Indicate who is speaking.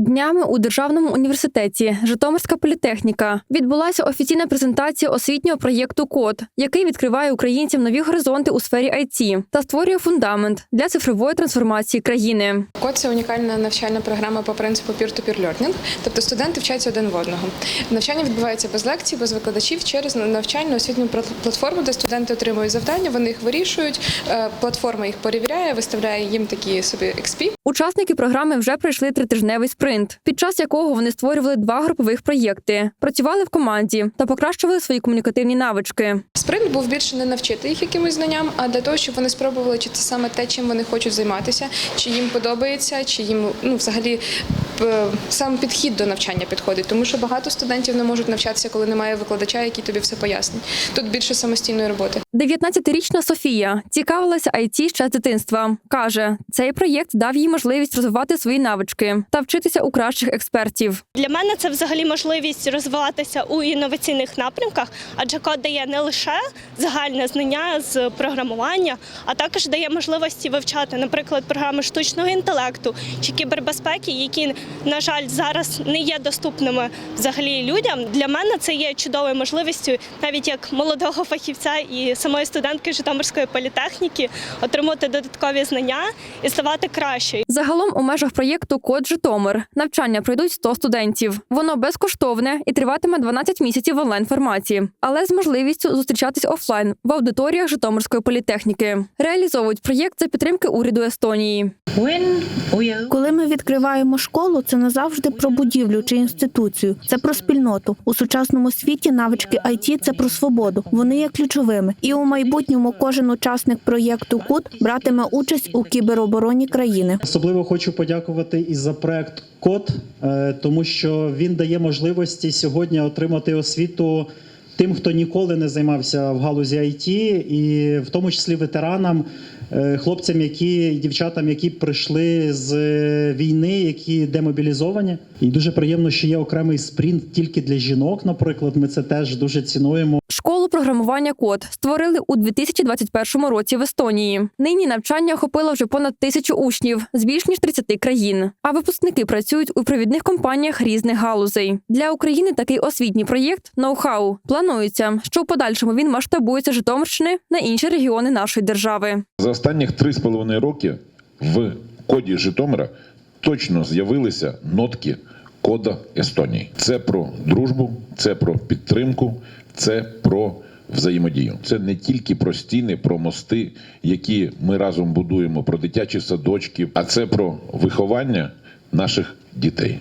Speaker 1: Днями у Державному університеті Житомирська політехніка відбулася офіційна презентація освітнього проєкту Код, який відкриває українцям нові горизонти у сфері IT та створює фундамент для цифрової трансформації країни.
Speaker 2: Код це унікальна навчальна програма по принципу peer-to-peer learning, тобто студенти вчаться один в одного. Навчання відбувається без лекцій, без викладачів через навчальну освітню пла- платформу, де студенти отримують завдання, вони їх вирішують. е, Платформа їх перевіряє, виставляє їм такі собі XP.
Speaker 1: Учасники програми вже пройшли тритижневий спринт, під час якого вони створювали два групових проєкти, працювали в команді та покращували свої комунікативні навички.
Speaker 2: Спринт був більше не навчити їх якимось знанням, а для того, щоб вони спробували, чи це саме те, чим вони хочуть займатися, чи їм подобається, чи їм ну взагалі сам підхід до навчання підходить. Тому що багато студентів не можуть навчатися, коли немає викладача, який тобі все пояснить. Тут більше самостійної роботи.
Speaker 1: 19-річна Софія цікавилася IT ще з дитинства. Каже, цей проєкт дав їй можливість розвивати свої навички та вчитися у кращих експертів.
Speaker 3: Для мене це взагалі можливість розвиватися у інноваційних напрямках, адже код дає не лише загальне знання з програмування, а також дає можливості вивчати, наприклад, програми штучного інтелекту чи кібербезпеки, які, на жаль, зараз не є доступними взагалі людям. Для мене це є чудовою можливістю, навіть як молодого фахівця і самої студентки Житомирської політехніки, отримати додаткові знання і ставати кращою.
Speaker 1: Загалом у межах проєкту Код Житомир навчання пройдуть 100 студентів. Воно безкоштовне і триватиме 12 місяців в онлайн форматі, але з можливістю зустрічатись офлайн в аудиторіях Житомирської політехніки. Реалізовують проєкт за підтримки уряду Естонії.
Speaker 4: Коли ми відкриваємо школу, це не завжди про будівлю чи інституцію, це про спільноту. У сучасному світі навички IT – це про свободу. Вони є ключовими. І у майбутньому кожен учасник проєкту КУТ братиме участь у кіберобороні країни.
Speaker 5: Особливо хочу подякувати і за проект Код, е, тому що він дає можливості сьогодні отримати освіту тим, хто ніколи не займався в галузі IT, і в тому числі ветеранам, хлопцям, які дівчатам, які прийшли з е, війни, які демобілізовані. І дуже приємно, що є окремий спринт тільки для жінок. Наприклад, ми це теж дуже цінуємо.
Speaker 1: Школу програмування Код створили у 2021 році в Естонії. Нині навчання охопило вже понад тисячу учнів з більш ніж 30 країн. А випускники працюють у провідних компаніях різних галузей. Для України такий освітній проєкт ноу-хау. Планується, що в подальшому він масштабується Житомирщини на інші регіони нашої держави.
Speaker 6: За останніх три з половиною роки в коді Житомира точно з'явилися нотки кода Естонії. Це про дружбу, це про підтримку, це про взаємодію. Це не тільки про стіни, про мости, які ми разом будуємо, про дитячі садочки, а це про виховання наших дітей.